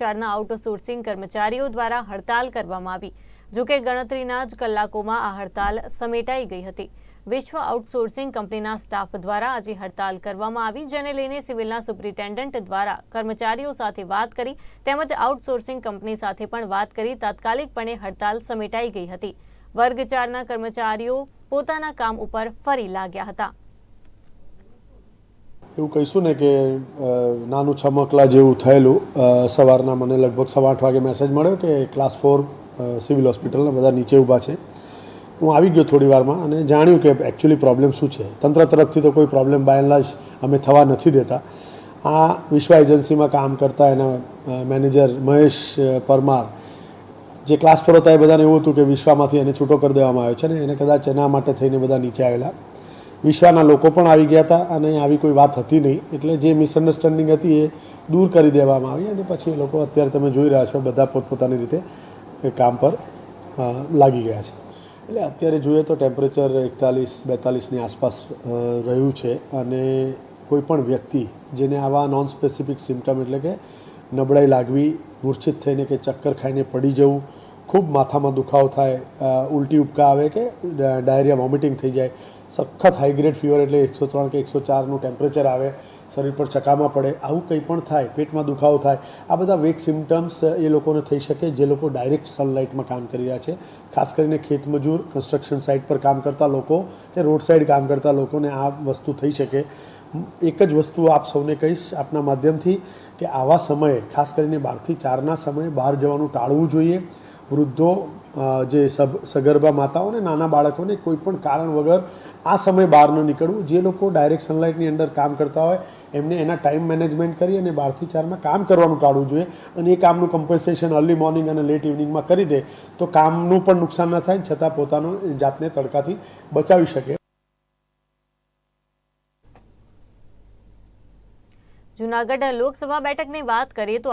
ચારના આઉટસોર્સિંગ કર્મચારીઓ દ્વારા હડતાલ કરવામાં આવી જોકે ગણતરીના જ કલાકોમાં આ હડતાલ સમેટાઈ ગઈ હતી. વિશ્વ આઉટસોર્સિંગ કંપનીના સ્ટાફ દ્વારા આજે હડતાલ કરવામાં આવી, જેને લઈને સિવિલના સુપ્રિન્ટેન્ડન્ટ દ્વારા કર્મચારીઓ સાથે વાત કરી તેમજ આઉટસોર્સિંગ કંપની સાથે પણ વાત કરી તાત્કાલિકપણે હડતાલ સમેટાઈ ગઈ હતી. વર્ગ ચારના કર્મચારીઓ પોતાના કામ ઉપર ફરી લાગ્યા હતા. એવું કહીશું ને કે નાનું છમકલા જેવું થયેલું. સવારના મને લગભગ સવા આઠ વાગે મેસેજ મળ્યો કે ક્લાસ ફોર સિવિલ હોસ્પિટલના બધા નીચે ઊભા છે. હું આવી ગયો થોડી વારમાં અને જાણ્યું કે એકચ્યુઅલી પ્રોબ્લેમ શું છે. તંત્ર તરફથી તો કોઈ પ્રોબ્લેમ બાય એન્ડ અમે થવા નથી દેતા. આ વિશ્વ એજન્સીમાં કામ કરતા એના મેનેજર મહેશ પરમાર, જે ક્લાસ પર હતા એ બધાને એવું હતું કે વિશ્વામાંથી એને છૂટો કરી દેવામાં આવ્યો છે ને એને કદાચ એના માટે થઈને બધા નીચે આવેલા. વિશ્વના લોકો પણ આવી ગયા હતા અને આવી કોઈ વાત હતી નહીં. એટલે જે મિસઅન્ડરસ્ટેન્ડિંગ હતી એ દૂર કરી દેવામાં આવી અને પછી એ લોકો અત્યારે તમે જોઈ રહ્યા છો બધા પોતપોતાની રીતે એ કામ પર લાગી ગયા છે. એટલે અત્યારે જોઈએ તો ટેમ્પરેચર એકતાલીસ, બેતાલીસની આસપાસ રહ્યું છે અને કોઈપણ વ્યક્તિ જેને આવા નોન સ્પેસિફિક સિમ્ટમ એટલે કે નબળાઈ લાગવી, મૂર્છિત થઈને કે ચક્કર ખાઈને પડી જવું, ખૂબ માથામાં દુખાવો થાય ઉલટી ઉપકા આવે કે ડાયરિયા, વોમિટિંગ થઈ જાય સખત હાઈગ્રેડ ફીવર એટલે એકસો ત્રણ કે એકસો ચારનું ટેમ્પરેચર આવે, શરીર પર ચકામાં પડે, આવું કંઈ પણ થાય, પેટમાં દુખાવો થાય, આ બધા વેક સિમ્ટમ્સ એ લોકોને થઈ શકે જે લોકો ડાયરેક્ટ સનલાઇટમાં કામ કરી રહ્યા છે. ખાસ કરીને ખેતમજૂર કન્સ્ટ્રક્શન સાઇટ પર કામ કરતા લોકો કે રોડ સાઇડ કામ કરતા લોકોને આ વસ્તુ થઈ શકે. એક જ વસ્તુ આપ સૌને કહીશ આપના માધ્યમથી કે આવા સમયે, ખાસ કરીને બારથી ચારના સમયે બહાર જવાનું ટાળવું જોઈએ. વૃદ્ધો જે સગર્ભા માતાઓને, નાના બાળકોને કોઈ પણ કારણ વગર આ સમય બહાર ન નીકળવું. જે લોકો ડાયરેક્ટ સનલાઇટની અંદર કામ કરતા હોય, એમને એના ટાઈમ મેનેજમેન્ટ કરી અને બારથી ચારમાં કામ કરવાનું ટાળવું જોઈએ અને એ કામનું કમ્પન્સેશન અર્લી મોર્નિંગ અને લેટ ઇવનિંગમાં કરી દે, તો કામનું પણ નુકસાન ન થાય, છતાં પોતાનું જાતને તડકાથી બચાવી શકે. જૂનાગઢ લોકસભા બેઠકની વાત કરીએ તો આ